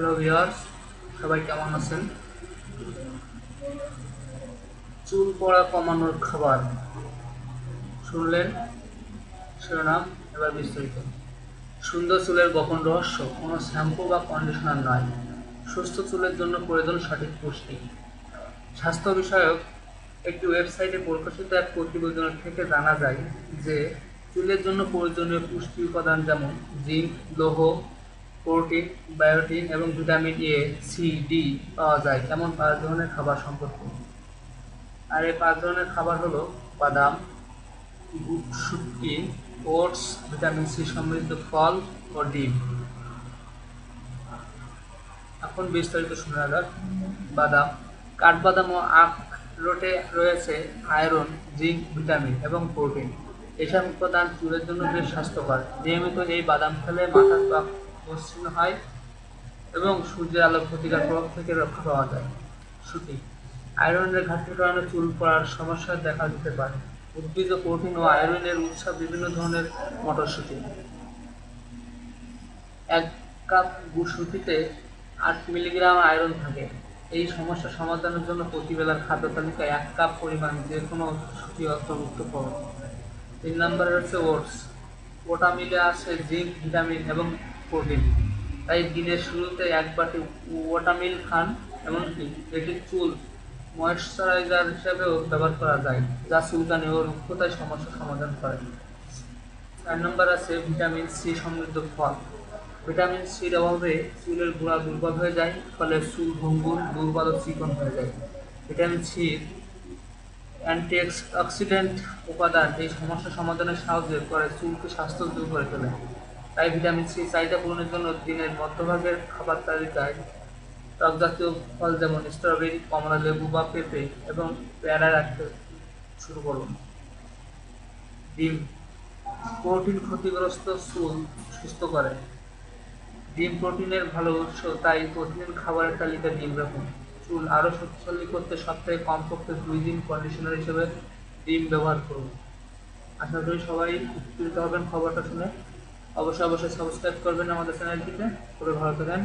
Hello viewers সবাই কেমন আছেন? চুল পড়া কমানোর খাবার। শুনলেন? শিরোনাম এবার বিস্তারিত। সুন্দর চুলের গোপন রহস্য, কোনো শ্যাম্পু বা কন্ডিশনার নয় সুস্থ চুলের জন্য প্রয়োজন সঠিক পুষ্টি। স্বাস্থ্য বিষয়ক একটি ওয়েবসাইটে প্রকাশিত এক প্রতিবেদনের থেকে জানা যায় যে, চুলের জন্য প্রয়োজনীয় পুষ্টি উপাদান যেমন জিঙ্ক, লৌহ প্রোটিন বায়োটিন এবং ভিটামিন এ সি ডি পাওয়া যায়। এমন পাঁচ ধরনের খাবার সম্পর্কে। আর এই পাঁচ ধরনের খাবার হলো বাদাম শুটকি ওটস ভিটামিন সি সমৃদ্ধ ফল ও ডিম। এখন বিস্তারিত শুনে যাক। বাদাম। কাঠবাদাম ও আখরোটে রয়েছে আয়রন, জিঙ্ক ভিটামিন এবং প্রোটিন এসব উপাদান চুলের জন্য বেশ স্বাস্থ্যকর। নিয়মিত এই বাদাম খেলে মাথার ত্বক মসৃণ হয় এবং সূর্যের আলোর ক্ষতিকর প্রভাব থেকে রক্ষা পাওয়া যায়। সুতি আয়রনের ঘাটতির কারণে চুল পড়ার সমস্যা দেখা দিতে পারে। উদ্ভিজ্জ প্রোটিন ও আয়রনের উৎস বিভিন্ন ধরনের মটরশুঁটি। এক কাপ সুতিতে আট মিলিগ্রাম আয়রন থাকে। এই সমস্যা সমাধানের জন্য প্রতিবেলার খাদ্য তালিকায় এক কাপ পরিমাণ যে কোনো সুতি অন্তর্ভুক্ত করুন। তিন নম্বরে হচ্ছে ওটস। ওটা মিলে আছে জিঙ্ক ভিটামিন এবং প্রোটিন তাই দিনের শুরুতে এক বাটি ওটামিল খান এমনকি এটি চুল ময়েশ্চারাইজার হিসেবেও ব্যবহার করা যায়, যা চুলকানি ও রুক্ষতায় সমস্যা সমাধান করে। চার নম্বর আছে ভিটামিন সি সমৃদ্ধ ফল। ভিটামিন সির অভাবে চুলের গোড়া দুর্বল হয়ে যায়, ফলে চুল ভঙ্গুর দুর্বল ও চিকন হয়ে যায়। ভিটামিন সির অ্যান্টিঅক্সিডেন্ট উপাদান এই সমস্যা সমাধানে সাহায্য করে চুলকে স্বাস্থ্য দূর করে তোলে। তাই ভিটামিন সি চাহিদা পূরণের জন্য দিনের মধ্যভাগের খাবার তালিকায় টক জাতীয় ফল যেমন স্ট্রবেরি, কমলা লেবু বা পেঁপে এবং পেয়ারা রাখতে শুরু করুন। ডিম। প্রোটিন ক্ষতিগ্রস্ত চুল সুস্থ করে। ডিম প্রোটিনের ভালো উৎস, তাই প্রতিদিন খাবারের তালিকায় ডিম রাখুন। চুল আরও শক্তিশালী করতে সপ্তাহে কমপক্ষে দুই দিন কন্ডিশনার হিসেবে ডিম ব্যবহার করুন। আশা করি সবাই উপকৃত হবেন খবরটা শুনে। অবশ্যই অবশ্যই সাবস্ক্রাইব করবেন আমাদের চ্যানেলটিতে পুরো ভালো থাকেন।